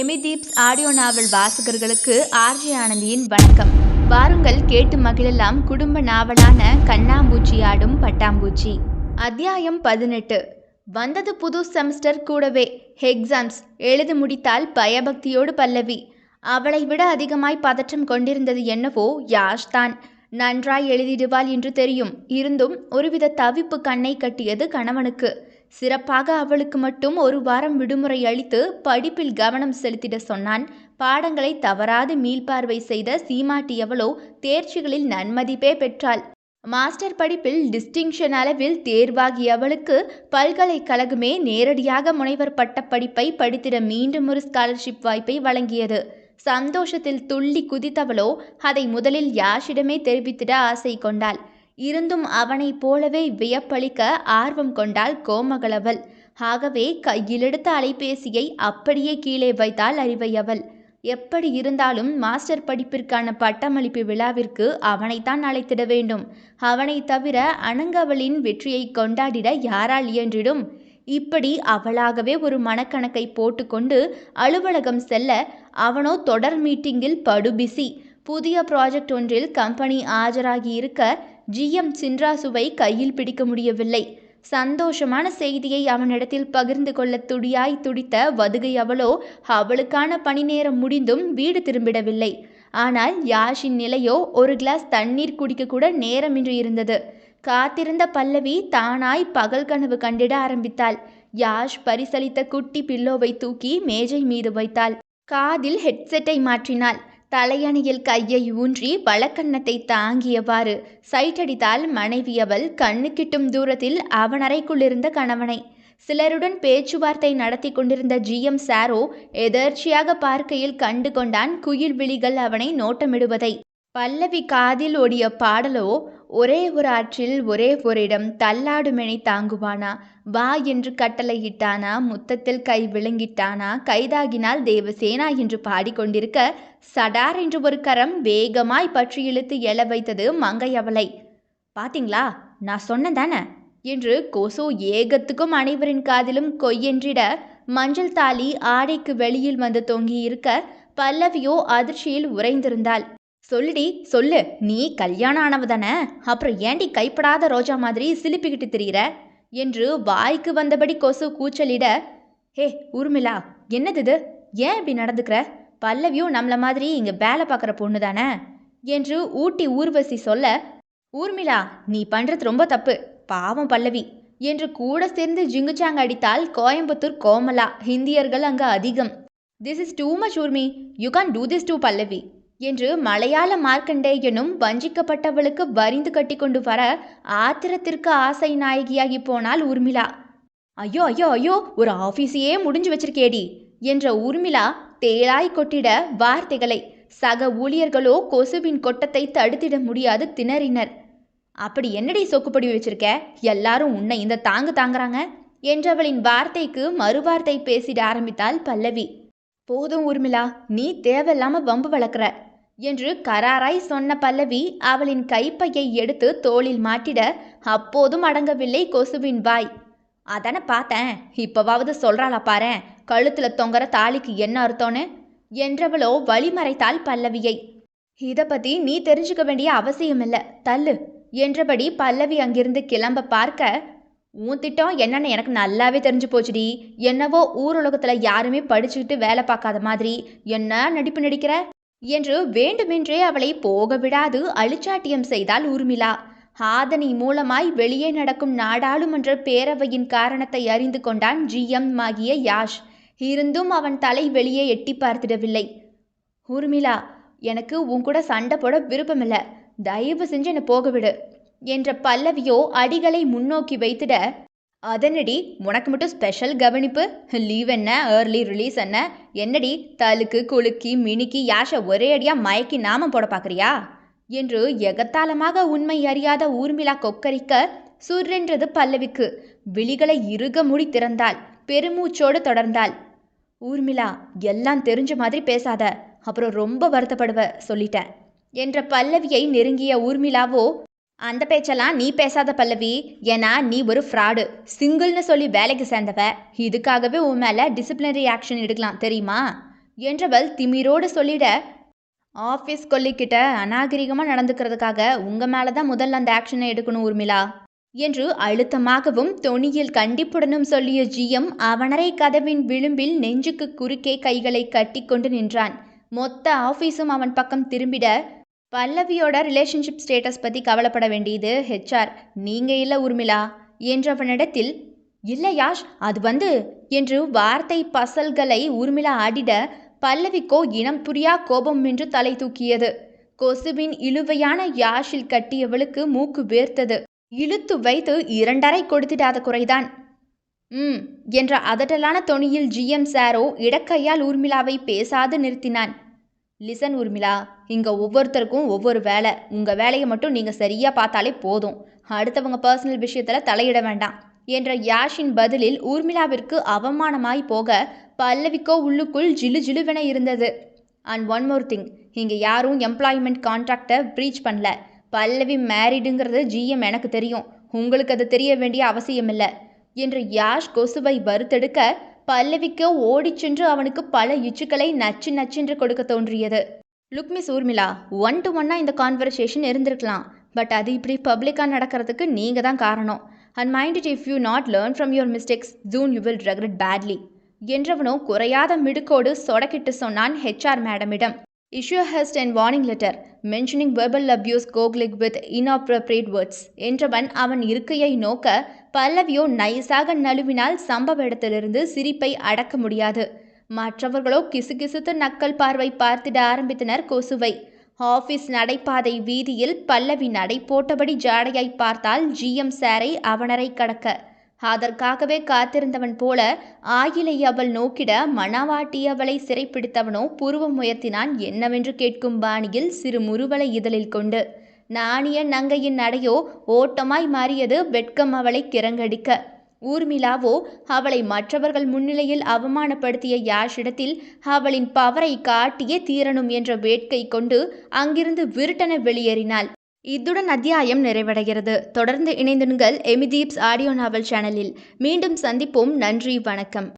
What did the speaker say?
Amy தீப்ஸ் audio நாவல் வாசகர்களுக்கு RJ ஆனந்தியின் வணக்கம். வாருங்கள் கேட்டு மகிழலாம் குடும்ப நாவலான கண்ணாம்பூச்சி ஆடும் பட்டாம்பூச்சி. அத்தியாயம் பதினெட்டு. வந்தது புது செமஸ்டர் கூடவே எக்ஸாம்ஸ். எழுதி முடித்தால் பயபக்தியோடு பல்லவி. அவளை விட அதிகமாய் பதற்றம் கொண்டிருந்தது என்னவோ யாஷ் தான். நன்றாய் எழுதிடுவாள் என்று தெரியும். இருந்தும் ஒருவித தவிப்பு கண்ணை கட்டியது கணவனுக்கு. சிறப்பாக அவளுக்கு மட்டும் ஒரு வாரம் விடுமுறை அளித்து படிப்பில் கவனம் செலுத்திட சொன்னான். பாடங்களை தவறாது மீள்பார்வை செய்த சீமாட்டியவளோ தேர்ச்சிகளில் நன்மதிப்பே பெற்றாள். மாஸ்டர் படிப்பில் டிஸ்டிங்ஷன் அளவில் தேர்வாகியவளுக்கு பல்கலைக்கழகமே நேரடியாக முனைவர் பட்ட படிப்பை படித்திட மீண்டும் ஒரு ஸ்காலர்ஷிப் வாய்ப்பை வழங்கியது. சந்தோஷத்தில் துள்ளி குதித்தவளோ அதை முதலில் யாஷிடமே தெரிவித்திட ஆசை கொண்டாள். இருந்தும் அவனைப் போலவே வியப்பளிக்க ஆர்வம் கொண்டாள் கோமகளவள். ஆகவே கையிலெடுத்த அலைபேசியை அப்படியே கீழே வைத்தாள் அறிவையவள் எப்படி இருந்தாலும் மாஸ்டர் படிப்பிற்கான பட்டமளிப்பு விழாவிற்கு அவனைத்தான் அழைத்திட வேண்டும். அவனை தவிர அணங்கவளின் வெற்றியை கொண்டாடிட யாரால் இயன்றிடும்? இப்படி அவளாகவே ஒரு மனக்கணக்கை போட்டுக்கொண்டு அலுவலகம் செல்ல அவனோ தொடர் மீட்டிங்கில் படுபிசி. புதிய ப்ராஜெக்ட் ஒன்றில் கம்பெனி ஆஜராகி இருக்க ஜிஎம் சின்ராசுவை கையில் பிடிக்க முடியவில்லை. சந்தோஷமான செய்தியை அவனிடத்தில் பகிர்ந்து கொள்ள துடியாய் துடித்த வதுகை அவளோ அவளுக்கான பணி நேரம் முடிந்தும் வீடு திரும்பிடவில்லை. ஆனால் யாஷின் நிலையோ ஒரு கிளாஸ் தண்ணீர் குடிக்க கூட நேரமின்றி இருந்தது. காத்திருந்த பல்லவி தானாய் பகல் கனவு கண்டிட ஆரம்பித்தாள். யாஷ் பரிசளித்த குட்டி பில்லோவை தூக்கி மேஜை மீது வைத்தாள். காதில் ஹெட்செட்டை மாற்றினாள். தலையணியில் கையை ஊன்றி வழக்கண்ணத்தை தாங்கியவாறு சைட்டடித்தாள் மனைவியவள் கண்ணு கிட்டும் தூரத்தில் அவன் அறைக்குள்ளிருந்த கணவனை. சிலருடன் பேச்சுவார்த்தை நடத்தி கொண்டிருந்த ஜிஎம் சாரோ எதர்ச்சியாக பார்க்கையில் கண்டு கொண்டான் குயில் விழிகள் அவனை நோட்டமிடுவதை. பல்லவி காதில் ஓடிய பாடலோ ஒரே ஒரு ஆற்றில் ஒரே ஒரு இடம் தள்ளாடுமெனை தாங்குவானா? வா என்று கட்டளையிட்டானா? முத்தத்தில் கை விளங்கிட்டானா கைதாகினால் தேவசேனா என்று பாடிக்கொண்டிருக்க சடார் என்று ஒரு கரம் வேகமாய் பற்றி இழுத்து எழ வைத்தது மங்கை அவளை. பாத்தீங்களா? நான் சொன்னேன் தானே என்று கொசு ஏகத்துக்கும் அனைவரின் காதிலும் கொய்யென்றிட மஞ்சள் தாலி ஆடைக்கு வெளியில் வந்து தொங்கி இருக்க பல்லவியோ அதிர்ச்சியில் உறைந்திருந்தாள். சொல்லுடி சொல்லு. நீ கல்யாணம் ஆனவ தானே அப்புறம் ஏண்டி கைப்படாத ரோஜா மாதிரி சிலிப்பிக்கிட்டு திரியிற? என்று வாய்க்கு வந்தபடி கொசு கூச்சலிட ஹே ஊர்மிளா என்னது இது? ஏன் இப்படி நடந்துக்கிற? பல்லவியும் நம்மள மாதிரி இங்கே வேலை பார்க்குற பொண்ணு தானே என்று ஊட்டி ஊர்வசி சொல்ல ஊர்மிளா நீ பண்ணுறது ரொம்ப தப்பு. பாவம் பல்லவி. என்று கூட சேர்ந்து ஜிங்குச்சாங்க அடித்தால் கோயம்புத்தூர் கோமலா ஹிந்தியர்கள் அங்கு அதிகம். This is too much Urmi. You can do this to Pallavi. என்று மலையாள மார்க்கண்டேயனும் வஞ்சிக்கப்பட்டவளுக்கு வரிந்து கட்டி கொண்டு வர ஆத்திரத்திற்கு ஆசை நாயகியாகி போனாள் ஊர்மிளா ஐயோ ஐயோ ஐயோ ஒரு ஆஃபீஸையே முடிஞ்சு வச்சிருக்கேடி என்ற ஊர்மிளா தேளாய் கொட்டிட வார்த்தைகளை சக ஊழியர்களோ கொசுவின் கொட்டத்தை தடுத்திட முடியாது திணறினர். அப்படி என்னடி சொக்குப்படி வச்சிருக்க? எல்லாரும் உன்னை இந்த தாங்கு தாங்குறாங்க என்றவளின் வார்த்தைக்கு மறுவார்த்தை பேசிட ஆரம்பித்தாள் பல்லவி. போதும் ஊர்மிளா நீ தேவையில்லாம வம்பு வளர்க்குற. என்று கராராய் சொன்ன பல்லவி அவளின் கைப்பையை எடுத்து தோளில் மாட்டிட அப்போதும் அடங்கவில்லை கொசுவின் வாய். அதானே பார்த்தேன். இப்போவாவது சொல்கிறாளா பாரு? கழுத்தில் தொங்குற தாலிக்கு என்ன அர்த்தம்னு? என்றவளோ வழிமறைத்தாள் பல்லவியை. இதை பற்றி நீ தெரிஞ்சுக்க வேண்டிய அவசியம் இல்லை. தள்ளு. என்றபடி பல்லவி அங்கிருந்து கிளம்ப பார்க்க உன் திட்டம் என்னன்னு எனக்கு நல்லாவே தெரிஞ்சு போச்சுடி. என்னவோ ஊருலகத்தில் யாருமே படிச்சுக்கிட்டு வேலை பார்க்காத மாதிரி என்ன நடிப்பு நடிக்கிற? என்று வேண்டுமென்றே அவளை போக விடாது அழிச்சாட்டியம் செய்தாள் ஊர்மிளா. ஆதனி மூலமாய் வெளியே நடக்கும் நாடாளுமன்ற பேரவையின் காரணத்தை அறிந்து கொண்டான் ஜிஎம் ஆகிய யாஷ். இருந்தும் அவன் தலை வெளியே எட்டி பார்த்திடவில்லை. ஊர்மிளா எனக்கு உன் கூட சண்டை போட விருப்பமில்லை. தயவு செஞ்சு என்னை போகவிடு. என்ற பல்லவியோ அடிகளை முன்னோக்கி வைத்திட அதனடி உனக்கு மட்டும் ஸ்பெஷல் கவனிப்பு. லீவ் என்ன ஏர்லி ரிலீஸ் என்ன என்னடி தலுக்கு குலுக்கி மினுக்கி யாஷை ஒரே அடியாக மயக்கி நாமம் போட பார்க்குறியா? என்று எகத்தாளமாக உண்மை அறியாத ஊர்மிளா கொக்கரிக்க சுர்ரென்றது பல்லவிக்கு. விழிகளை இறுக மூடி திறந்தாள் பெருமூச்சோடு தொடர்ந்தாள். ஊர்மிளா எல்லாம் தெரிஞ்ச மாதிரி பேசாத அப்புறம் ரொம்ப வருத்தப்படுவ சொல்லிட்டேன் என்ற பல்லவியை நெருங்கிய ஊர்மிளாவோ அந்த பேச்செல்லாம் நீ பேசாத பல்லவி. ஏன்னா நீ ஒரு ஃப்ராடு சிங்கிள்னு சொல்லி வேலைக்கு சேர்ந்தவ. இதுக்காகவே உன் மேலே டிசிப்ளினரி ஆக்ஷன் எடுக்கலாம் தெரியுமா? என்றவள் திமிரோடு சொல்லிட ஆஃபீஸ் கொல்லிக்கிட்ட அநாகரிகமாக நடந்துக்கிறதுக்காக உங்கள் மேலே தான் முதல்ல அந்த ஆக்ஷனை எடுக்கணும் உர்மிளா என்று அழுத்தமாகவும் தொனியில் கண்டிப்புடனும் சொல்லிய ஜிஎம் அவனரை கதவின் விளிம்பில் நெஞ்சுக்கு குறுக்கே கைகளை கட்டிக்கொண்டு நின்றான். மொத்த ஆஃபீஸும் அவன் பக்கம் திரும்பிட பல்லவியோட ரிலேஷன்ஷிப் ஸ்டேட்டஸ் பற்றி கவலைப்பட வேண்டியது ஹெச்ஆர் நீங்கள் இல்லை உர்மிளா என்றவனிடத்தில் இல்லை யாஷ் அது வந்து என்று வார்த்தை பசல்களை உர்மிளா ஆடிட பல்லவிக்கோ இனம் புரியா கோபம் என்று தலை தூக்கியது. கொசுவின் இழுவையான யாஷில் கட்டியவளுக்கு மூக்கு வேர்த்தது. இழுத்து வைத்து இரண்டரை கொடுத்திடாத குறைதான். ம் என்ற அதட்டலான தொனியில் ஜிஎம் சாரோ இடக்கையால் ஊர்மிளாவை பேசாது நிறுத்தினான். லிசன் உர்மிளா இங்கே ஒவ்வொருத்தருக்கும் ஒவ்வொரு வேலை. உங்கள் வேலையை மட்டும் நீங்கள் சரியாக பார்த்தாலே போதும். அடுத்தவங்க பர்சனல் விஷயத்தில் தலையிட வேண்டாம். என்ற யாஷின் பதிலில் ஊர்மிளாவிற்கு அவமானமாய் போக பல்லவிக்கோ உள்ளுக்குள் ஜிலு ஜிலுவென இருந்தது. அண்ட் ஒன் மோர் திங் இங்கே யாரும் எம்ப்ளாய்மெண்ட் கான்ட்ராக்டை ப்ரீச் பண்ணல. பல்லவி மேரிடுங்கிறது ஜிஎம் எனக்கு தெரியும். உங்களுக்கு அது தெரிய வேண்டிய அவசியம் இல்லை என்று யாஷ் கொசுவை வறுத்தெடுக்க பல்லவிக்கு ஓடிச் சென்று அவனுக்கு பல இச்சுக்களை நச்சு நச்சென்று கொடுக்க தோன்றியது. Look miss Urmila one to ஒன்னாக இந்த கான்வர்சேஷன் இருந்திருக்கலாம். பட் அது இப்படி பப்ளிக்காக நடக்கிறதுக்கு நீங்கள் தான் காரணம். And mind it if you not learn from your mistakes soon you will regret badly என்றவனோ குறையாத மிடுக்கோடு சொடக்கிட்டு சொன்னான் HR மேடமிடம் issued and warning letter mentioning verbal abuse coupled with inappropriate words என்றவன் அவன் இருக்கையை நோக்க பல்லவியோ நைஸாக நழுவினால் சம்பவ இடத்திலிருந்து சிரிப்பை அடக்க முடியாது. மற்றவர்களோ கிசுகிசுத்து நக்கல் பார்வை பார்த்திட ஆரம்பித்தனர் கொசுவை. ஆபீஸ் நடைபாதை வீதியில் பல்லவி நடை போட்டபடி ஜாடையாய் பார்த்தால் ஜிஎம் சாரை அவனரை கடக்க. அதற்காகவே காத்திருந்தவன் போல ஆயிலை அவள் நோக்கிட மணவாட்டி அவளை சிறைப்பிடித்தவனோ புருவம் உயர்த்தினான் என்னவென்று கேட்கும் பாணியில் சிறு முறுவலை இதழில் கொண்டு. நாணிய நங்கையின் நடையோ ஓட்டமாய் மாறியது வெட்கம் அவளை கிறங்கடிக்க. ஊர்மிளாவோ அவளை மற்றவர்கள் முன்னிலையில் அவமானப்படுத்திய யாஷிடத்தில் அவளின் பவரை காட்டியே தீரணும் என்ற வேட்கை கொண்டு அங்கிருந்து விருட்டன வெளியேறினாள். இத்துடன் அத்தியாயம் நிறைவடைகிறது. தொடர்ந்து இணைந்திருங்கள் எமிதீப்ஸ் ஆடியோ நாவல் சேனலில். மீண்டும் சந்திப்போம். நன்றி வணக்கம்.